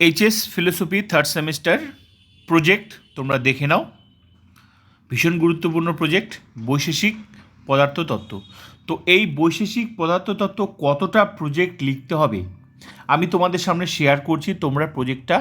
HS philosophy third semester project তোমরা দেখে নাও। ভীষণ গুরুত্বপূর্ণ প্রজেক্ট বৈশেষিক পদার্থতত্ত্ব তো এই বৈশেষিক পদার্থতত্ত্ব কতটা প্রজেক্ট লিখতে হবে, আমি তোমাদের সামনে শেয়ার করছি। তোমরা প্রজেক্টটা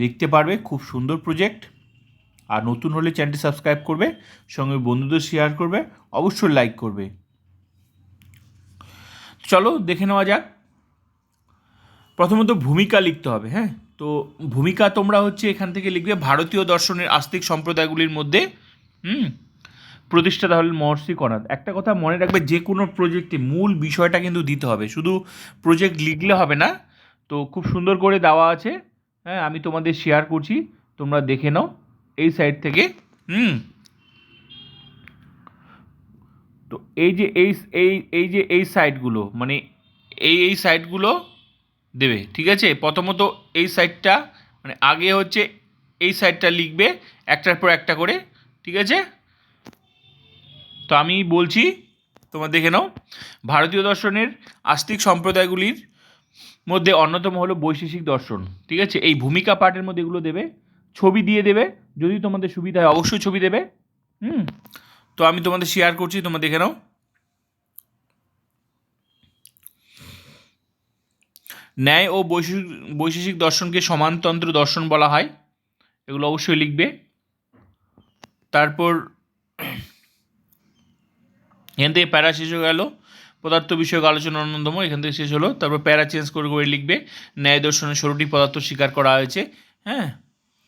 লিখতে পারবে, খুব সুন্দর প্রজেক্ট আর নতুন হলে চ্যানেলটি সাবস্ক্রাইব করবে, সঙ্গে বন্ধুদের শেয়ার করবে, অবশ্যই লাইক করবে। চলো দেখে নেওয়া যাক। প্রথমত ভূমিকা লিখতে হবে হ্যাঁ? তো ভূমিকা তোমরা হচ্ছে এখান থেকে লিখবে, ভারতীয় দর্শনের আস্তিক সম্প্রদায়গুলির মধ্যে, হুম, প্রতিষ্ঠাতা হলেন মহর্ষি কনাদ একটা কথা মনে রাখবে, যে কোনো প্রজেক্টে মূল বিষয়টা কিন্তু দিতে হবে। শুধু প্রজেক্ট লিখলে হবে না, তো খুব সুন্দর করে দেওয়া আছে। হ্যাঁ আমি তোমাদের শেয়ার করছি, তোমরা দেখে নাও এই সাইড থেকে, হুম। তো এই যে এই এই এই যে এই সাইডগুলো মানে এই এই সাইডগুলো দেবে, ঠিক আছে? প্রথমত এই সাইডটা মানে আগে হচ্ছে এই সাইডটা লিখবে, একটার পর একটা করে, ঠিক আছে? তো আমি বলছি, তোমরা দেখে নাও, ভারতীয় দর্শনের আস্তিক সম্প্রদায়গুলির মধ্যে অন্যতম হলো বৈশেষিক দর্শন, ঠিক আছে? এই ভূমিকা পাঠের মধ্যে এগুলো দেবে, ছবি দিয়ে দেবে, যদি তোমাদের সুবিধা হয় অবশ্যই ছবি দেবে, হুম? তো আমি তোমাদের শেয়ার করছি, তোমরা দেখে নাও। ন্যায় ও বৈশেষিক বৈশেষিক দর্শনকে সমানতন্ত্র দর্শন বলা হয়। এগুলো অবশ্যই লিখবে। তারপর এখান থেকে প্যারা শেষ হয়ে গেল। পদার্থ বিষয়ক আলোচনা অন্যতম, এখান থেকে শেষ হলো। তারপর প্যারা চেঞ্জ করে করে লিখবে। ন্যায় দর্শনের ষোলোটি পদার্থ স্বীকার করা হয়েছে। হ্যাঁ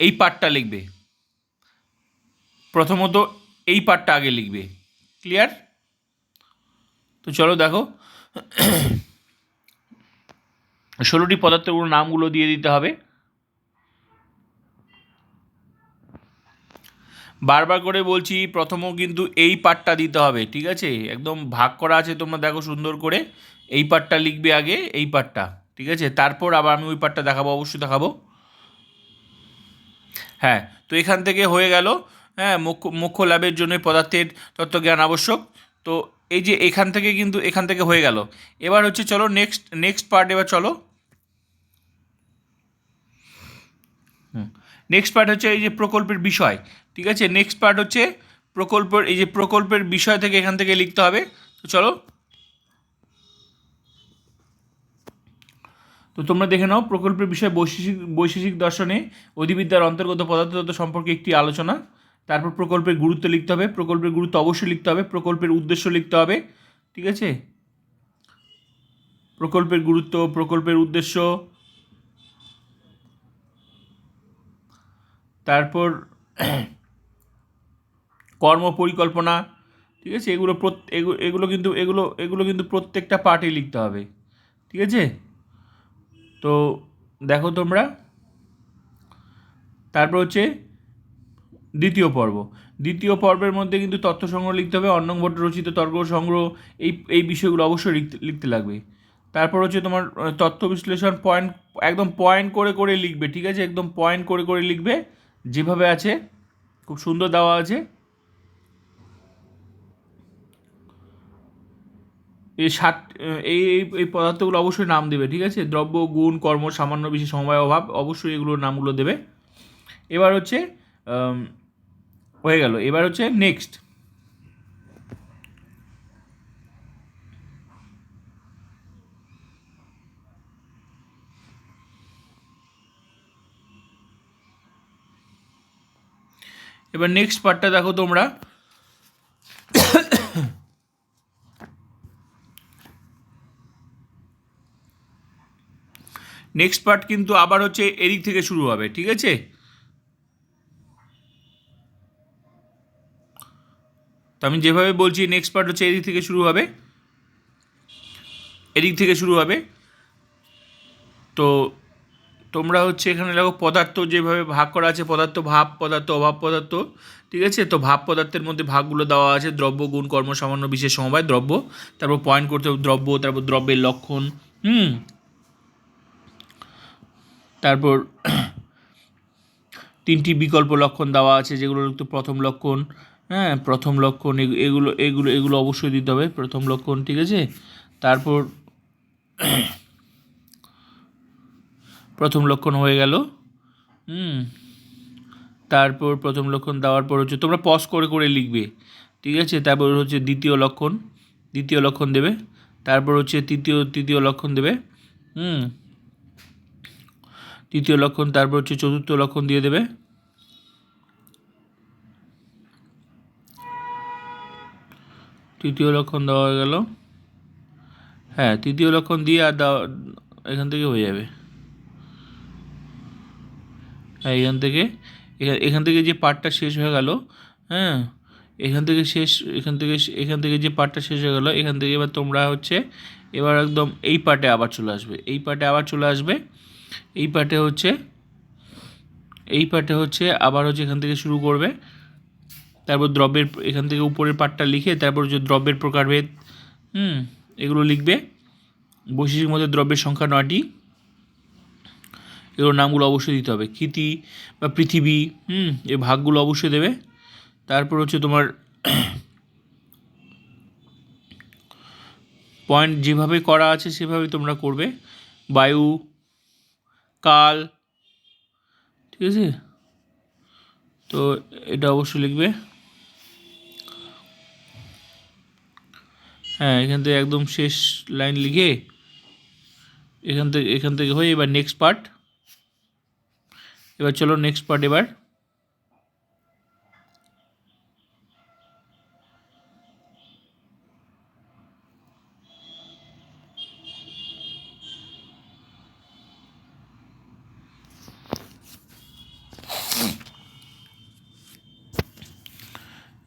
এই পাঠটা লিখবে। প্রথমত এই পাঠটা আগে লিখবে। ক্লিয়ার? তো চলো দেখো। ষোলোটি পদার্থগুলো নামগুলো দিয়ে দিতে হবে। বারবার করে বলছি, প্রথমও কিন্তু এই পার্টটা দিতে হবে, ঠিক আছে? একদম ভাগ করা আছে তোমরা দেখো সুন্দর করে। এই পার্টটা লিখবে আগে, এই পার্টটা ঠিক আছে? তারপর আবার আমি ওই পার্টটা দেখাবো, অবশ্যই দেখাবো। হ্যাঁ তো এখান থেকে হয়ে গেল হ্যাঁ মুখ্য মুখ্য লাভের জন্য পদার্থের তত্ত্বজ্ঞান আবশ্যক। তো এই যে এখান থেকে কিন্তু এখান থেকে হয়ে গেল। এবার হচ্ছে চলো নেক্সট নেক্সট পার্ট এবার চলো। নেক্সট পার্ট হচ্ছে এই যে প্রকল্পের বিষয়, ঠিক আছে? নেক্সট পার্ট হচ্ছে প্রকল্পের, এই যে প্রকল্পের বিষয় থেকে এখান থেকে লিখতে হবে। তো চলো। তো তোমরা দেখে নাও, প্রকল্পের বিষয় বৈশেষিক বৈশেষিক দর্শনে অধিবিদ্যার অন্তর্গত পদার্থতত্ত্ব সম্পর্কে একটি আলোচনা। তারপর প্রকল্পের গুরুত্ব লিখতে হবে, প্রকল্পের গুরুত্ব অবশ্যই লিখতে হবে, প্রকল্পের উদ্দেশ্য লিখতে হবে, ঠিক আছে? প্রকল্পের গুরুত্ব, প্রকল্পের উদ্দেশ্য তারপর কর্ম পরিকল্পনা ঠিক আছে? এগুলো এগুলো কিন্তু, এগুলো এগুলো কিন্তু প্রত্যেকটা পার্টে লিখতে হবে, ঠিক আছে? তো দেখো তোমরা। তারপর হচ্ছে দ্বিতীয় পর্ব। দ্বিতীয় পর্বের মধ্যে কিন্তু তথ্য সংগ্রহ লিখতে হবে, অন্নং রচিত তর্ক সংগ্রহ, এই এই বিষয়গুলো অবশ্যই লিখতে লাগবে। তারপর হচ্ছে তোমার তথ্য বিশ্লেষণ পয়েন্ট একদম পয়েন্ট করে করে লিখবে, ঠিক আছে? একদম পয়েন্ট করে করে লিখবে। যেভাবে আছে, খুব সুন্দর দেওয়া আছে। এই সাত, এই এই পদার্থগুলো অবশ্যই নাম দেবে, ঠিক আছে? দ্রব্য, গুণ, কর্ম, সামান্য বেশি সময় অভাব, অবশ্যই এগুলোর নামগুলো দেবে। এবার হচ্ছে হয়ে গেল। এবার হচ্ছে নেক্সট এবার নেক্সট পার্টটা দেখো তোমরা। নেক্সট পার্ট কিন্তু আবার হচ্ছে এদিক থেকে শুরু হবে, ঠিক আছে? তো আমি যেভাবে বলছি নেক্সট পার্ট হচ্ছে এদিক থেকে শুরু হবে। এদিক থেকে শুরু হবে। তো তোমরা হচ্ছে এখানে দেখো পদার্থ যেভাবে ভাগ করা আছে, পদার্থ ভাব, পদার্থ অভাব, পদার্থ, ঠিক আছে? তো ভাব পদার্থের মধ্যে ভাগগুলো দেওয়া আছে, দ্রব্য, গুণ, কর্ম, সামান্য, বিশেষ, সমবায়, দ্রব্য। তারপর পয়েন্ট করতে হবে দ্রব্য, তারপর দ্রব্যের লক্ষণ, হুম? তারপর তিনটি বিকল্প লক্ষণ দেওয়া আছে, যেগুলো তো প্রথম লক্ষণ হ্যাঁ? প্রথম লক্ষণ এগ- এগুলো এগুলো এগুলো অবশ্যই দিতে হবে, প্রথম লক্ষণ, ঠিক আছে? তারপর প্রথম লক্ষণ হয়ে গেল। হুম। তারপর প্রথম লক্ষণ দেওয়ার পর হচ্ছে তোমরা পজ করে করে লিখবে। ঠিক আছে? তারপর হচ্ছে দ্বিতীয় লক্ষণ। দ্বিতীয় লক্ষণ দেবে। তারপর হচ্ছে তৃতীয় তৃতীয় লক্ষণ দেবে। হুম। তৃতীয় লক্ষণ, তারপর হচ্ছে চতুর্থ লক্ষণ দিয়ে দেবে। তৃতীয় লক্ষণ দেওয়া গেল। হ্যাঁ তৃতীয় লক্ষণ দিয়ে আর দেওয়া এখান থেকে হয়ে যাবে। এখান থেকে এখা- এখান থেকে যে পার্টটা শেষ হয়ে গেল হ্যাঁ এখান থেকে শেষ, এখান থেকে এখান থেকে যে পার্টটা শেষ হয়ে গেল, এখান থেকে এবার তোমরা হচ্ছে, এবার একদম এই পার্টে আবার চলে আসবে। এই পার্টে আবার চলে আসবে, এই পার্টে হচ্ছে, এই পার্টে হচ্ছে আবার হচ্ছে এখান থেকে শুরু করবে। তারপর দ্রব্যের, এখান থেকে উপরের পার্টটা লিখে তারপর হচ্ছে দ্রব্যের প্রকারভেদ, হুম, এগুলো লিখবে। বৈশিষ্ট্যের মধ্যে দ্রব্যের সংখ্যা নয়টি। এগুলোর নামগুলো অবশ্যই দিতে হবে। কৃতি বা পৃথিবী, হুম এই ভাগগুলো অবশ্যই দেবে। তারপর হচ্ছে তোমার পয়েন্ট যেভাবে করা আছে সেভাবে তোমরা করবে। বায়ু, কাল, ঠিক আছে? তো এটা অবশ্যই লিখবে। হ্যাঁ এখান থেকে একদম শেষ লাইন লিখে এখান থেকে এখান থেকে হয়ে এবার নেক্সট পার্ট এবার চলো নেক্সট পার্ট এবার।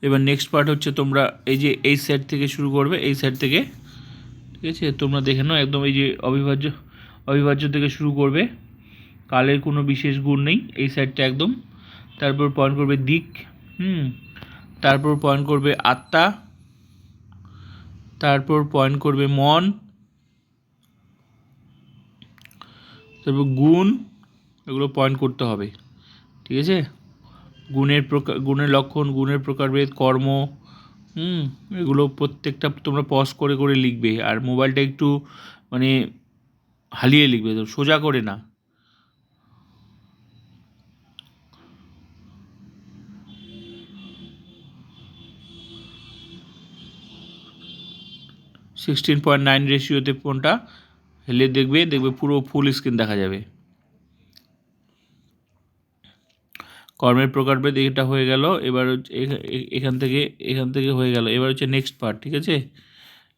এবার নেক্সট পার্ট হচ্ছে তোমরা এই যে এই সাইড থেকে শুরু করবে, এই সাইড থেকে, ঠিক আছে? তোমরা দেখে নাও, একদম এই যে অবিভাজ্য অবিভাজ্য থেকে শুরু করবে। কালের কোনো বিশেষ গুণ নেই, এই সাইডটা একদম। তারপর পয়েন্ট করবে দিক, হুম। তারপর পয়েন্ট করবে আত্মা। তারপর পয়েন্ট করবে মন। তারপর গুণ, এগুলো পয়েন্ট করতে হবে, ঠিক আছে? গুণের প্রকার গুণের লক্ষণ, গুণের প্রকারভেদ, কর্ম, হুম, এগুলো প্রত্যেকটা তোমরা পজ করে করে লিখবে। আর মোবাইলটা একটু মানে হালিয়ে লিখবে সোজা করে না। সিক্সটিন পয়েন্ট নাইন রেশিওতে ফোনটা হেলে দেখবে দেখবে পুরো ফুল স্ক্রিন দেখা যাবে। কর্মের প্রকারভেদ এটা হয়ে গেল, এবার এখান থেকে এখান থেকে হয়ে গেল। এবার হচ্ছে নেক্সট পার্ট ঠিক আছে?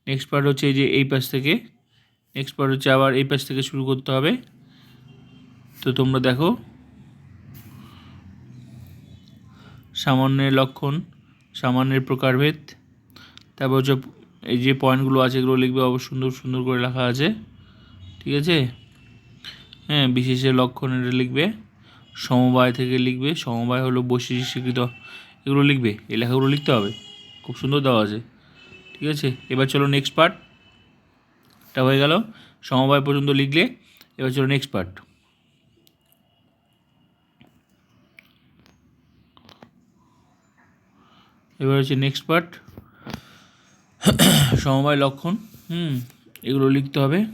নেক্সট পার্ট হচ্ছে এই যে এই পাশ থেকে। নেক্সট পার্ট হচ্ছে আবার এই পাশ থেকে শুরু করতে হবে। তো তোমরা দেখো, সামান্যের লক্ষণ, সামান্যের প্রকারভেদ, তারপর হচ্ছে এই যে পয়েন্টগুলো আছে, এগুলো লিখবে অবশ্য সুন্দর সুন্দর করে লেখা আছে। ঠিক আছে? হ্যাঁ বিশেষের লক্ষণ এটা লিখবে, সমবায় থেকে লিখবে, সমবায় হলো বৈশিষ্ট্য স্বীকৃত। এগুলো লিখবে, এই লেখাগুলো লিখতে হবে। খুব সুন্দর দেওয়া আছে। ঠিক আছে? এবার চলো নেক্সট পার্ট এটা হয়ে গেল। সমবায় পর্যন্ত লিখলে, এবার চলো নেক্সট পার্ট এবার হচ্ছে নেক্সট পার্ট সমবায় লক্ষণ, হুম, এগুলো লিখতে হবে।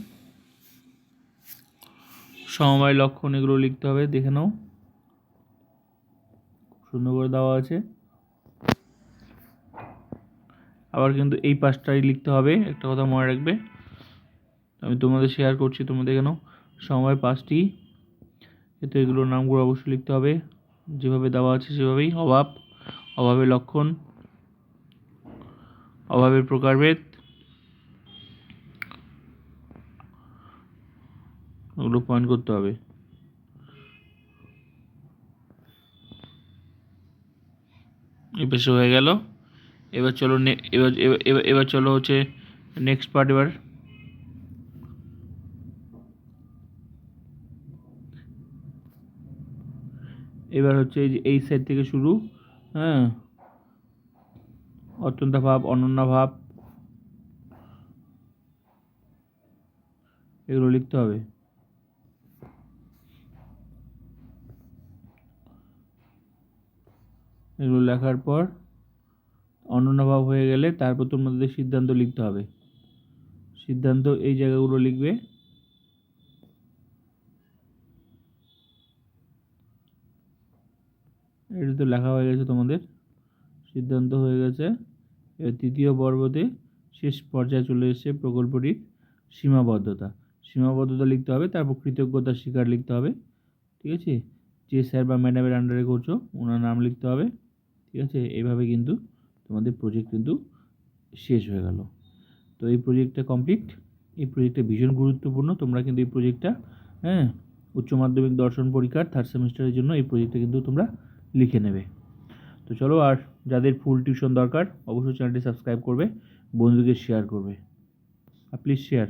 সমবায় লক্ষণ এগুলো লিখতে হবে, দেখে নাও। সুন্দর করে দেওয়া আছে। আবার কিন্তু এই পাঁচটাই লিখতে হবে, একটা কথা মনে রাখবে। আমি তোমাদের শেয়ার করছি, তোমরা দেখে নাও। সময় পাঁচটি, এতে এগুলোর নামগুলো অবশ্যই লিখতে হবে। যেভাবে দেওয়া আছে সেভাবেই, অভাব অভাবের লক্ষণ। অভাবের প্রকারভেদ ওগুলো পয়েন্ট করতে হবে। এই হয়ে গেল। এবার চলো এবার এবার- চলো হচ্ছে নেক্সট পার্ট এবার। এবার হচ্ছে এই সাইড থেকে শুরু হ্যাঁ? অত্যন্তাভাব অনন্যাভাব এগুলো লিখতে হবে। এগুলো লেখার পর অনন্যভাব হয়ে গেলে তারপর তোমাদের সিদ্ধান্ত লিখতে হবে। সিদ্ধান্ত এই জায়গাগুলো লিখবে। এটা তো লেখা হয়ে গেছে তোমাদের। সিদ্ধান্ত হয়ে গেছে। তৃতীয় পর্বতে শেষ পর্যায়ে চলে এসেছে প্রকল্পটির সীমাবদ্ধতা। সীমাবদ্ধতা লিখতে হবে, তারপর কৃতজ্ঞতা স্বীকার লিখতে হবে, ঠিক আছে? যে স্যার বা ম্যাডামের আন্ডারে করছ, ওনার নাম লিখতে হবে, ঠিক আছে? এইভাবে কিন্তু তোমাদের প্রজেক্ট কিন্তু শেষ হয়ে গেল। তো এই প্রজেক্টটা কমপ্লিট এই প্রজেক্টটা ভীষণ গুরুত্বপূর্ণ। তোমরা কিন্তু এই প্রজেক্টটা হ্যাঁ উচ্চ মাধ্যমিক দর্শন পরীক্ষার থার্ড সেমিস্টারের জন্য এই প্রজেক্টটা কিন্তু তোমরা লিখে নেবে। তো চলো, আর যাদের ফুল টিউশন দরকার, অবশ্যই চ্যানেলটি সাবস্ক্রাইব করবে বন্ধুদের শেয়ার করবে। আর প্লিজ শেয়ার